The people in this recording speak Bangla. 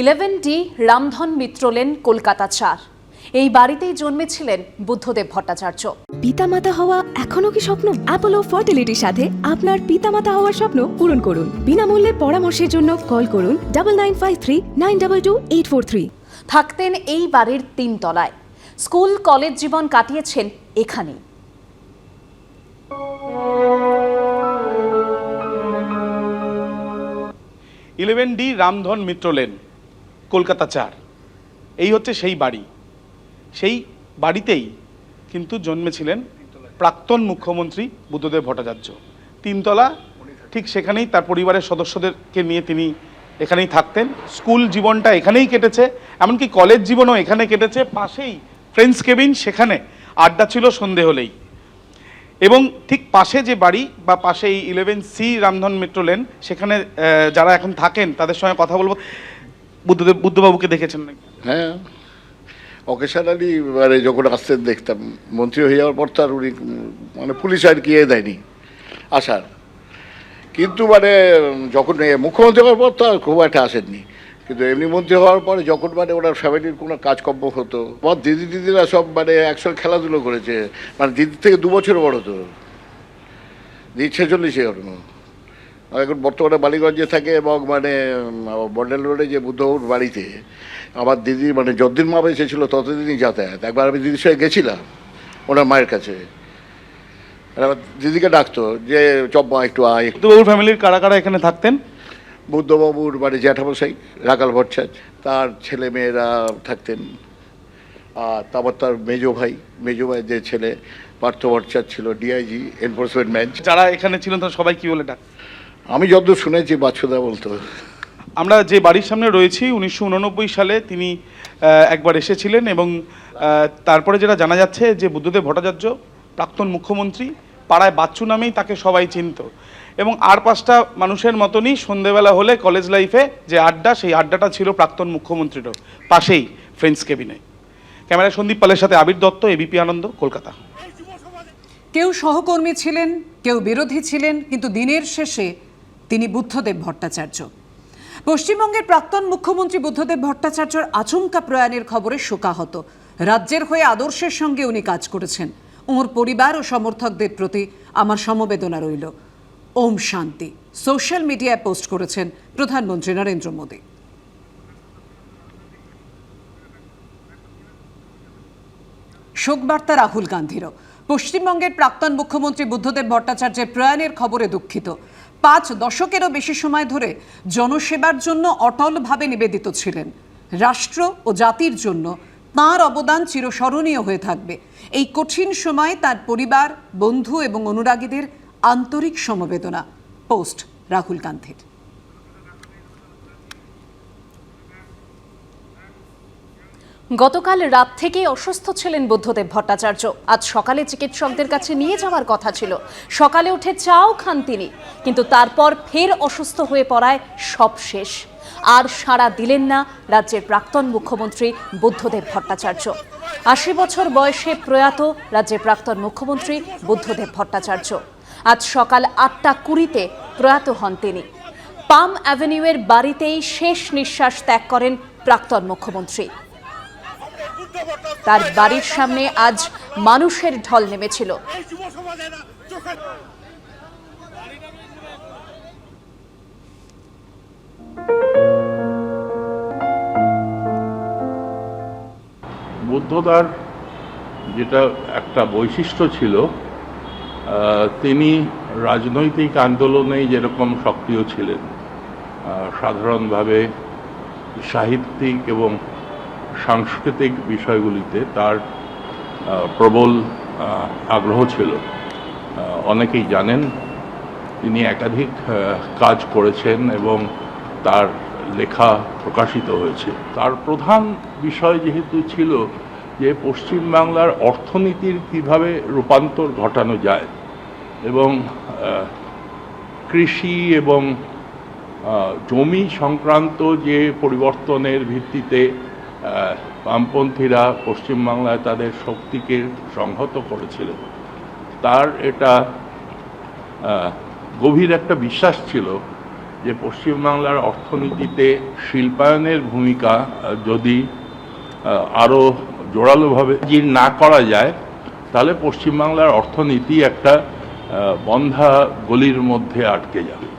ইলেভেন ডি রামধন মিত্রলেন কলকাতা চার। এই বাড়িতেই জন্মেছিলেন বুদ্ধদেব ভট্টাচার্য। পিতামাতা হওয়া এখনও কি স্বপ্ন? অ্যাপোলো ফার্টিলিটির সাথে আপনার পিতামাতা হওয়ার স্বপ্ন পূরণ করুন। বিনামূল্যে পরামর্শের জন্য কল করুন double nine five three nine double two eight four three থাকতেন এই বাড়ির তিনতলায়। স্কুল কলেজ জীবন কাটিয়েছেন এখানেই। Eleven D Ramdhan Mitra Lane. Kolkata চার। এই হচ্ছে সেই বাড়ি। সেই বাড়িতেই কিন্তু জন্মেছিলেন প্রাক্তন মুখ্যমন্ত্রী বুদ্ধদেব ভট্টাচার্য। তিনতলা, ঠিক সেখানেই তার পরিবারের সদস্যদেরকে নিয়ে তিনি এখানেই থাকতেন। স্কুল জীবনটা এখানেই কেটেছে, এমনকি কলেজ জীবনও এখানে কেটেছে। পাশেই ফ্রেন্ডস কেবিন, সেখানে আড্ডা ছিল সন্ধে হলেই। এবং ঠিক পাশে যে বাড়ি বা পাশে এই eleven C Ramdhan metro Lane, সেখানে যারা এখন থাকেন, তাদের সঙ্গে কথা বলব। বুদ্ধদেব, বুদ্ধবাবুকে দেখেছেন নাকি? হ্যাঁ। অকেশনালি মানে যখন আসতেন দেখতাম মন্ত্রী হয়ে যাওয়ার পর তো আর উনি মানে পুলিশ আর কি এ দেয়নি, আসার। কিন্তু মানে যখন মুখ্যমন্ত্রী হওয়ার পর তো আর খুব একটা আসেননি। কিন্তু এমনি মন্ত্রী হওয়ার পরে যখন মানে ওনার ফ্যামিলির কোনো কাজকর্ম হতো আমার দিদি দিদিরা সব মানে একসঙ্গে খেলাধুলো করেছে মানে দিদির থেকে দু বছর বড় তো দিদি ছেচল্লিশে ওর আর এখন বর্তমানে বালিগঞ্জে থাকে এবং মানে বন্ডেল রোডে যে বুদ্ধবাবুর বাড়িতে আমার দিদি মানে যতদিন মা বেঁচে ছিল ততদিনই যাতায়াত। একবার আমি দিদির সঙ্গে গেছিলাম ওনার মায়ের কাছে। আমার দিদিকে ডাকতো যে চম্পা একটু আয়। বুদ্ধবাবুর ফ্যামিলির কারা কারা এখানে থাকতেন? বুদ্ধবাবুর মানে জ্যাঠামশাই রাকাল ভট্টাচার্য তার ছেলে মেয়েরা থাকতেন। আর তারপর তার মেজো ভাই মেজো ভাই যে ছেলে পার্থ ভট্টাচার্য ছিল ডিআইজি এনফোর্সমেন্ট ম্যান যারা এখানে ছিলেন তারা সবাই কি বলে ডাক? আমি যতদূর শুনেছি বাচ্চুদা বলতো। আমরা যে বাড়ির সামনে রয়েছি উনিশশো উননব্বই সালে তিনি একবার এসেছিলেন এবং তারপরে যেটা জানা যাচ্ছে যে বুদ্ধদেব ভট্টাচার্য প্রাক্তন মুখ্যমন্ত্রী পাড়ায় বাচ্চু নামেই তাকে সবাই চিনত। এবং আর পাঁচটা মানুষের মতনই সন্ধেবেলা হলে কলেজ লাইফে যে আড্ডা সেই আড্ডাটা ছিল প্রাক্তন মুখ্যমন্ত্রীরও পাশেই ফ্রেন্ডস কেবিনে। ক্যামেরায় সন্দীপ পালের সাথে আবির দত্ত এবিপি আনন্দ কলকাতা। কেউ সহকর্মী ছিলেন কেউ বিরোধী ছিলেন কিন্তু দিনের শেষে তিনি বুদ্ধদেব ভট্টাচার্য। পশ্চিমবঙ্গের প্রাক্তন মুখ্যমন্ত্রী বুদ্ধদেব ভট্টাচার্যর আচমকা প্রয়াণের খবরে শোকাহত। রাজ্যের হয়ে আদর্শের সঙ্গে উনি কাজ করেছেন। ওর পরিবার ও সমর্থকদের প্রতি আমার সমবেদনা রইল। ওম শান্তি। সোশ্যাল মিডিয়ায় পোস্ট করেছেন প্রধানমন্ত্রী নরেন্দ্র মোদী। শোকবার্তা রাহুল গান্ধীরও। পশ্চিমবঙ্গের প্রাক্তন মুখ্যমন্ত্রী বুদ্ধদেব ভট্টাচার্যের প্রয়াণের খবরে দুঃখিত। পাঁচ দশকেরও বেশি সময় ধরে জনসেবার জন্য অটলভাবে নিবেদিত ছিলেন। রাষ্ট্র ও জাতির জন্য তাঁর অবদান চিরস্মরণীয় হয়ে থাকবে। এই কঠিন সময়ে তার পরিবার, বন্ধু এবং অনুরাগীদের আন্তরিক সমবেদনা। পোস্ট, রাহুল গান্ধীর। গতকাল রাত থেকেই অসুস্থ ছিলেন বুদ্ধদেব ভট্টাচার্য। আজ সকালে চিকিৎসকদের কাছে নিয়ে যাওয়ার কথা ছিল। সকালে উঠে চাও খান তিনি, কিন্তু তারপর ফের অসুস্থ হয়ে পড়ায় সব শেষ। আর সাড়া দিলেন না রাজ্যের প্রাক্তন মুখ্যমন্ত্রী বুদ্ধদেব ভট্টাচার্য। আশি বছর বয়সে প্রয়াত রাজ্যের প্রাক্তন মুখ্যমন্ত্রী বুদ্ধদেব ভট্টাচার্য। আজ সকাল আটটা কুড়িতে প্রয়াত হন তিনি। পাম অ্যাভিনিউয়ের বাড়িতেই শেষ নিঃশ্বাস ত্যাগ করেন প্রাক্তন মুখ্যমন্ত্রী। তার বাড়ির সামনে আজ মানুষের ঢল নেমেছিল। বুদ্ধদার যেটা একটা বৈশিষ্ট্য ছিল আহ, তিনি রাজনৈতিক আন্দোলনে যেরকম সক্রিয় ছিলেন আহ, সাধারণভাবে সাহিত্যিক এবং সাংস্কৃতিক বিষয়গুলিতে তার প্রবল আগ্রহ ছিল। অনেকেই জানেন, তিনি একাধিক কাজ করেছেন এবং তার লেখা প্রকাশিত হয়েছে। তার প্রধান বিষয় যেহেতু ছিল যে পশ্চিমবাংলার অর্থনীতির কীভাবে রূপান্তর ঘটানো যায় এবং কৃষি এবং জমি সংক্রান্ত যে পরিবর্তনের ভিত্তিতে বামপন্থীরা পশ্চিমবাংলায় তাদের শক্তিকে সংহত করেছিলেন তার এটা গভীর একটা বিশ্বাস ছিল যে পশ্চিমবাংলার অর্থনীতিতে শিল্পায়নের ভূমিকা যদি আরও জোরালোভাবে না করা যায়, তাহলে পশ্চিমবাংলার অর্থনীতি একটা বন্ধা গলির মধ্যে আটকে যাবে।